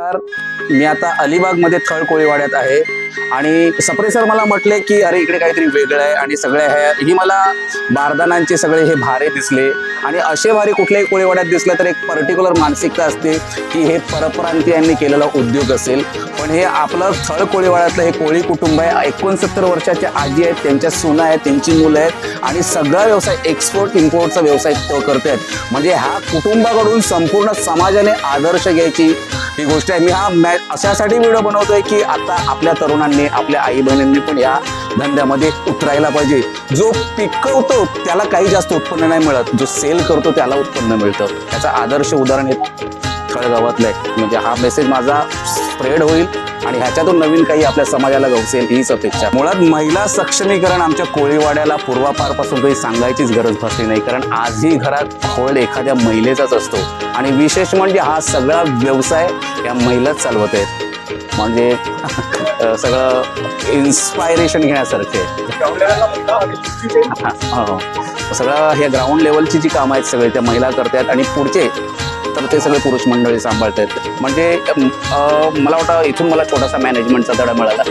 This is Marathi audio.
नमस्कार. मी आता अलिबागमध्ये थळ कोळीवाड्यात आहे. आणि सप्रे सर मला म्हटले की अरे इकडे काहीतरी वेगळं आहे आणि सगळे हे ही मला बारदानांचे सगळे हे भारे दिसले. आणि असे भारे कुठल्याही कोळीवाड्यात दिसले तर एक पर्टिक्युलर मानसिकता असते की हे परप्रांतीयांनी केलेला उद्योग असेल. पण हे आपलं थळ कोळीवाड्यातलं हे कोळी कुटुंब आहे. एकोणसत्तर वर्षाच्या आजी आहेत त्यांच्या सुना आहेत त्यांची मुलं आहेत आणि सगळा व्यवसाय एक्सपोर्ट इम्पोर्टचा व्यवसाय तो आहेत म्हणजे ह्या कुटुंबाकडून संपूर्ण समाजाने आदर्श घ्यायची ही गोष्ट आहे. मी हा मॅ अशासाठी व्हिडिओ बनवतोय की आता आपल्या तरुणांनी आपल्या आई बहिणींनी पण या धंद्यामध्ये उतरायला पाहिजे. जो पिकवतो त्याला काही जास्त उत्पन्न नाही मिळत. जो सेल करतो त्याला उत्पन्न मिळतं. त्याचं आदर्श उदाहरण हे खळगावातलं आहे म्हणजे हा मेसेज माझा स्प्रेड होईल आणि ह्याच्यातून नवीन काही आपल्या समाजाला गवसेल हीच अपेक्षा. मुळात महिला सक्षमीकरण आमच्या कोळीवाड्याला पूर्वापारपासून काही सांगायचीच गरज भासली नाही. कारण आजही घरात खोल एखाद्या महिलेचाच असतो. आणि विशेष म्हणजे हा सगळा व्यवसाय या महिलाच चालवत आहेत. म्हणजे सगळं इन्स्पायरेशन घेण्यासारखे. हो. सगळं हे ग्राउंड लेवलची जी कामं आहेत सगळे त्या महिला करतात आणि पुढचे तर ते सगळे पुरुष मंडळी सांभाळतात. म्हणजे मला वाटतं इथून मला छोटासा मॅनेजमेंटचा धडा मिळाला.